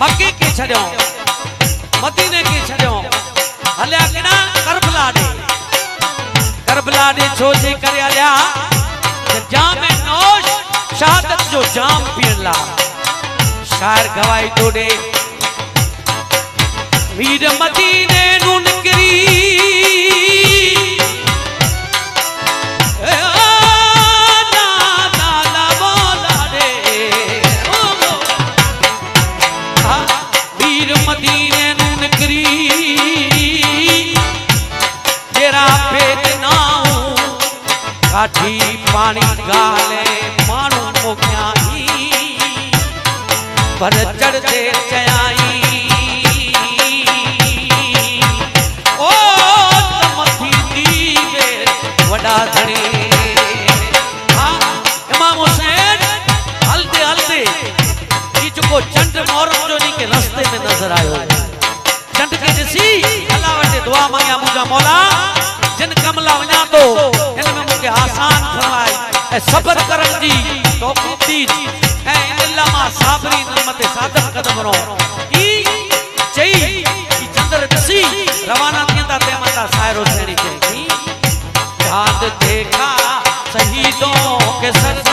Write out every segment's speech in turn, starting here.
મક્કી કી છડ્યો? મદીને કી છડ્યો? હલ્યા કિના કરબલાડી કરબલાડી છોજી કરી હલ્યા જામ એ નોશ શહાદત જો જામ પીલા શાયર ગવાઈ જોડે. વીર મદીને નું નકરી હતી એને નકરી તેરા ભેદ ના કાઠી પાણી ગાલે મારું મોગ્યા પર ચડતે ચયા ई जेको चंड मोहरम जो नी के रस्ते में नज़र आयो चंड खे ॾिसी अलाह वटि दुआ मंगिया मुंहिंजा मौला जिन कम लाइ वञा थो हिन में मूंखे आसान फरमाए ऐं सबर करण जी तौफ़ीक़ ॾीज ऐं इन लाइ मां साबरी नमते सादत कदम रहो ई चई ई चंद्र ॾिसी रवाना थींदा तंहिं मथां साहिरो थियणी चई चांद देखा शहीदों के सरदार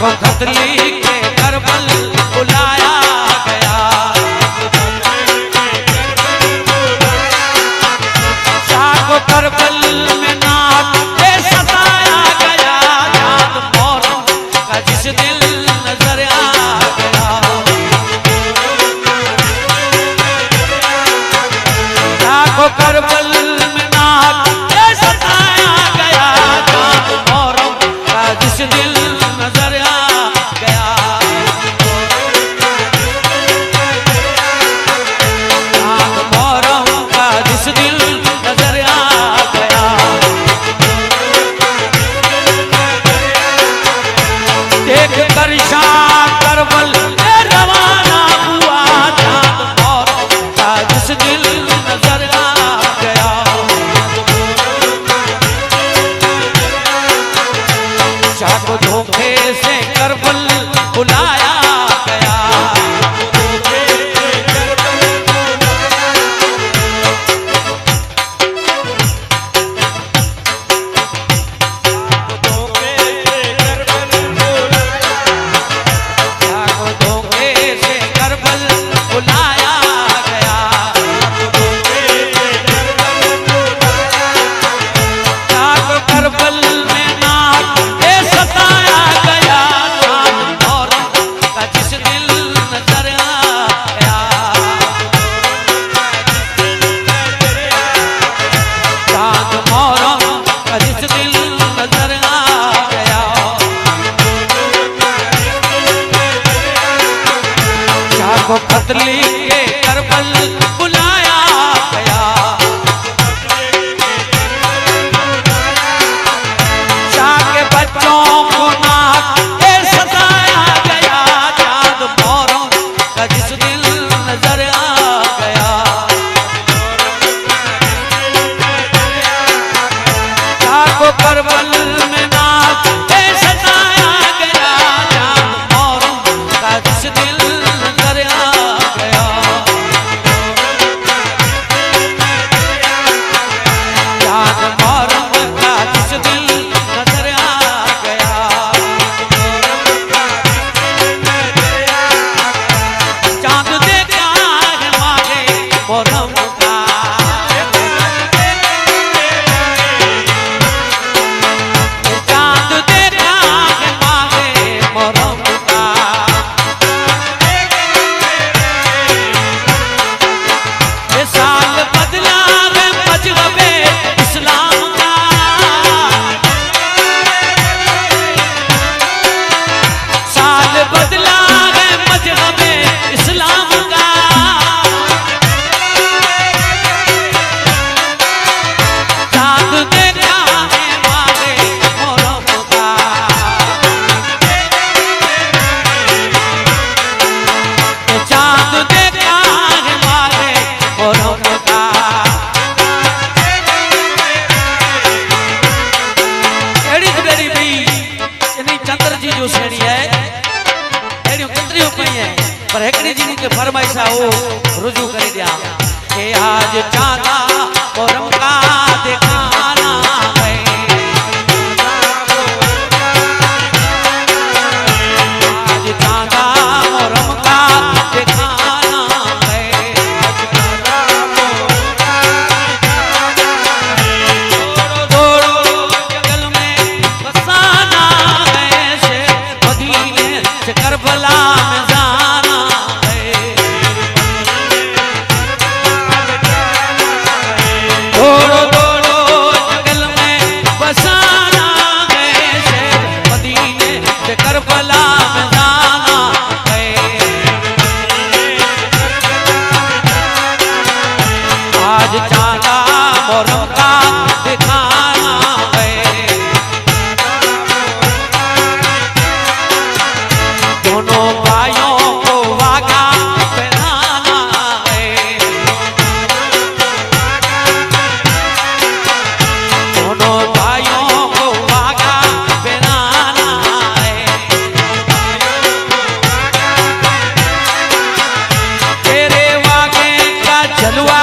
शाह को खत लिखे करबल बुलाया बुलाया পেশাও મોરમ કા દિખાના હૈ દોનો ભાઈઓ કો વાગા પહેરાના હૈ દોનો ભાઈઓ જલવા